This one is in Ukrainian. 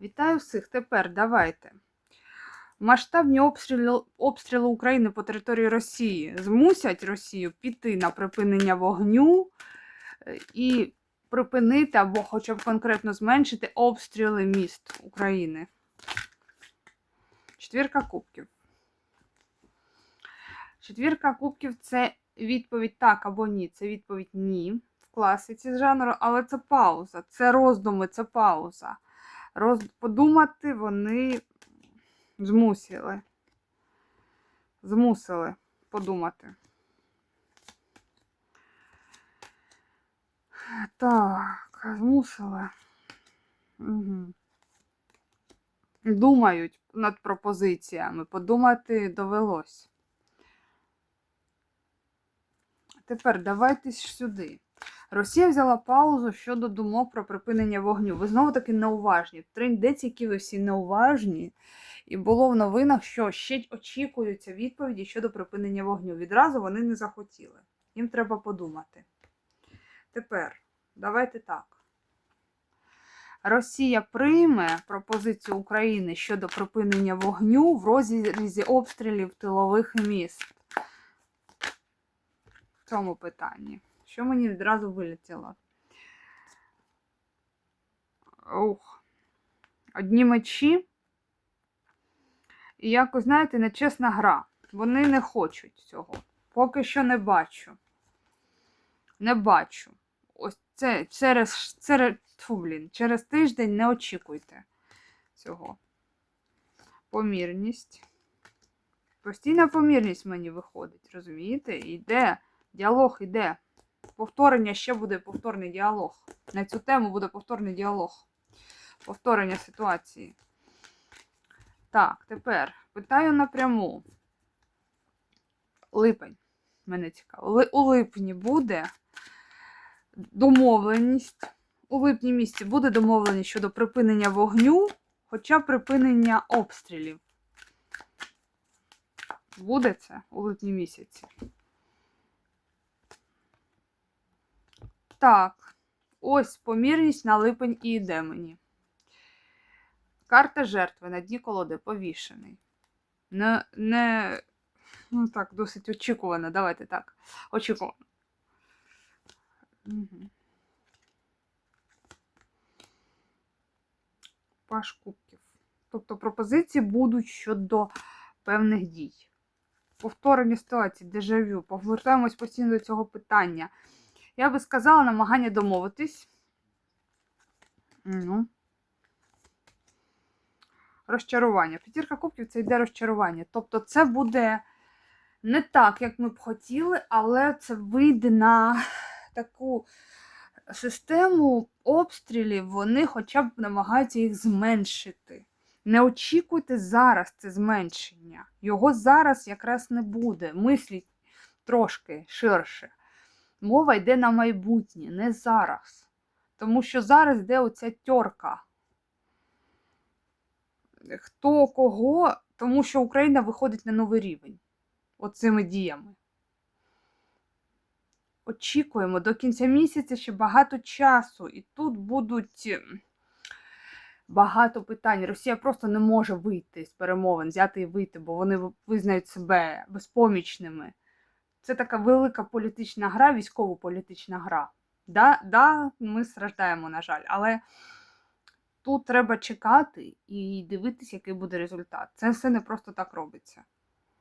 Вітаю всіх. Тепер давайте. Масштабні обстріли, обстріли України по території Росії змусять Росію піти на припинення вогню е, і припинити або хоча б конкретно зменшити обстріли міст України. Четвірка кубків. Четвірка кубків це відповідь так або ні. Це відповідь ні в класиці жанру, але це пауза, це роздуми, це пауза. Роз... Подумати вони змусили. Змусили подумати. Так, змусили. Угу. Думають над пропозиціями. Подумати довелось. Тепер давайте сюди. Росія взяла паузу щодо думок про припинення вогню. Ви знову таки неуважні. Триндець, які ви всі неуважні. І було в новинах, що ще очікуються відповіді щодо припинення вогню. Відразу вони не захотіли. Їм треба подумати. Тепер, давайте так. Росія прийме пропозицію України щодо припинення вогню в розрізі обстрілів тилових міст. В цьому питанні. Що мені відразу вилетіло? Ух. Одні мечі. І якось, знаєте, нечесна гра. Вони не хочуть цього. Поки що не бачу. Не бачу. Ось це через, через, тьфу, блін, через тиждень не очікуйте цього. Помірність. Постійна помірність мені виходить, розумієте? Іде, діалог іде. Повторення ще буде повторний діалог. На цю тему буде повторний діалог. Повторення ситуації. Так, тепер питаю напряму. Липень. Мене цікаво. У липні буде домовленість. У липні місяці буде домовленість щодо припинення вогню, хоча припинення обстрілів. Буде це у липні місяці. Так, ось помірність на липень і йде мені. Карта жертви на дні колоди повішений. Не, не, ну так, досить очікувано. Давайте так. Очікувано. Угу. Паш кубків. Тобто пропозиції будуть щодо певних дій. Повторення ситуації, дежавю. Повертаємось постійно до цього питання. Я би сказала намагання домовитись. Ну. Розчарування. П'ятірка кубків це йде розчарування. Тобто, це буде не так, як ми б хотіли, але це вийде на таку систему обстрілів, вони хоча б намагаються їх зменшити. Не очікуйте зараз це зменшення. Його зараз якраз не буде. Мисліть трошки ширше. Мова йде на майбутнє, не зараз. Тому що зараз йде оця тьорка. Хто кого, тому що Україна виходить на новий рівень оцими діями. Очікуємо до кінця місяця ще багато часу, і тут будуть ем, багато питань. Росія просто не може вийти з перемовин, взяти і вийти, бо вони визнають себе безпомічними. Це така велика політична гра, військово-політична гра. Да, да, ми страждаємо, на жаль, але тут треба чекати і дивитися, який буде результат. Це все не просто так робиться.